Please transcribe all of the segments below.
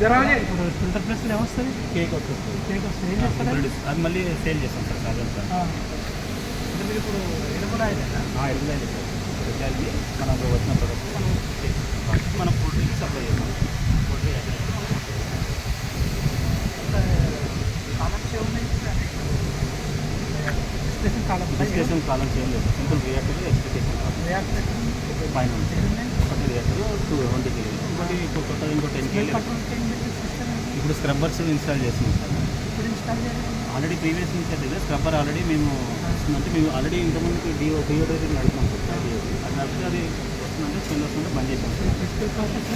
Filter plus ఏమొస్తుంది cake వస్తుంది. Cake వస్తుంది. ఏం చేస్తారు? ఇప్పుడు డిస్- అది మళ్ళీ సేల్ చేస్తాం సార్ ఆ. అంటే మీరు ఇప్పుడు సార్. మనకు వచ్చిన ప్రొడక్ట్ మనం. మనం పోల్ట్రీకి సప్లై చేస్తాం. పోల్ట్రీ కాలమ్స్ ఏమున్నాయి ఎక్స్ప్రెషన్ కాలమ్స్ ఎక్స్ప్రెషన్ కాలం లేదు. Simple reactor expression column. Reactor పైన ఉంది. ఒకటి రియాక్టర్ టూ ట్వంటీ ఇంకోటి ఇప్పుడు కొత్తది ఇంకో టెన్ సిస్టమ్ ఇప్పుడు స్క్రబ్బర్స్ ఇన్స్టాల్ చేస్తున్నాం సార్. ఇన్స్టాల్ ఆల్రెడీ ప్రీవియస్ నుంచి అయితే స్క్రబ్బర్ ఆల్రెడీ మేము వస్తుందంటే మేము ఆల్రెడీ ఇంతకుముందు డిఓ డిఓ నడుపుతాం సార్. అది నడిపితే అది వస్తుందంటే స్మెల్ వస్తుంటే బంద్ చేసాం sir. Physical process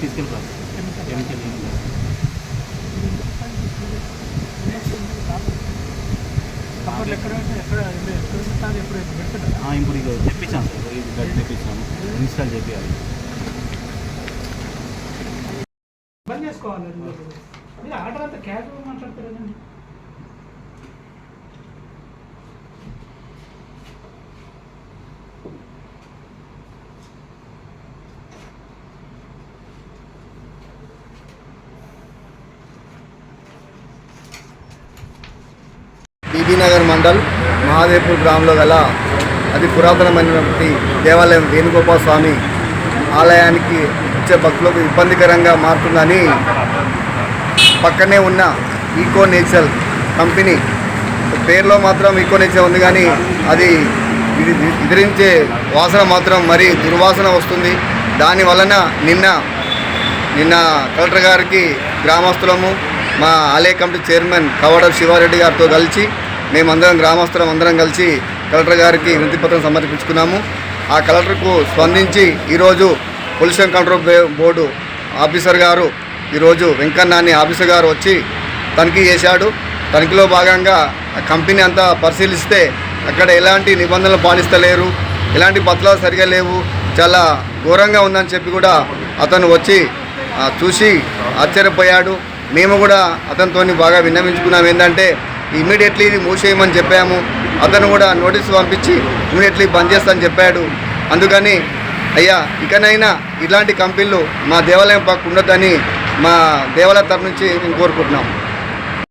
physical process chemical ఇది తెప్పించాం సార్ ఇది గట్టి తెప్పించాము. ఇన్స్టాల్ చేయాలి బంద్ మీరు. ఆర్డర్ అంతా క్యాజువల్ మాట్లాడతారు కదండి. బీబీనగర్ మండల్ మహాదేవ్పూర్ గ్రామంలో గల అతి పురాతనమైనటువంటి దేవాలయం వేణుగోపాల స్వామి ఆలయానికి వచ్చే భక్తులకు ఇబ్బందికరంగా మారుతుందని పక్కనే ఉన్న ఈకో నేచర్ కంపెనీ పేరులో మాత్రం ఈకో నేచర్ ఉంది కానీ అది ఇది ఎదిరించే వాసన మాత్రం మరి దుర్వాసన వస్తుంది. దాని వలన నిన్న నిన్న కలెక్టర్ గారికి గ్రామస్తులము మా ఆలయ కమిటీ చైర్మన్ కవడ శివారెడ్డి గారితో కలిసి మేమందరం గ్రామస్తులం అందరం కలిసి కలెక్టర్ గారికి వినతిపత్రం సమర్పించుకున్నాము. ఆ కలెక్టర్కు స్పందించి ఈరోజు పొల్యూషన్ కంట్రోల్ బోర్డు ఆఫీసర్ గారు ఈరోజు వెంకన్నాని ఆఫీసర్ గారు వచ్చి తనిఖీ చేశాడు. తనిఖీలో భాగంగా కంపెనీ అంతా పరిశీలిస్తే అక్కడ ఎలాంటి నిబంధనలు పాటిస్తలేరు ఎలాంటి పత్రాలు సరిగా లేవు చాలా ఘోరంగా ఉందని చెప్పి కూడా అతను వచ్చి చూసి ఆశ్చర్యపోయాడు. మేము కూడా అతనితో బాగా విన్నవించుకున్నాం. ఏంటంటే ఇమీడియట్లీ ఇది మూసేయమని చెప్పాము. అతను కూడా నోటీస్ పంపించి ఇమీడియట్లీ బంద్ చేస్తానని చెప్పాడు. అందుకని అయ్యా ఇకనైనా ఇలాంటి కంపెనీలు మా దేవాలయం పక్క ఉండొద్దని మా దేవాలయం తరఫు నుంచి మేము కోరుకుంటున్నాం.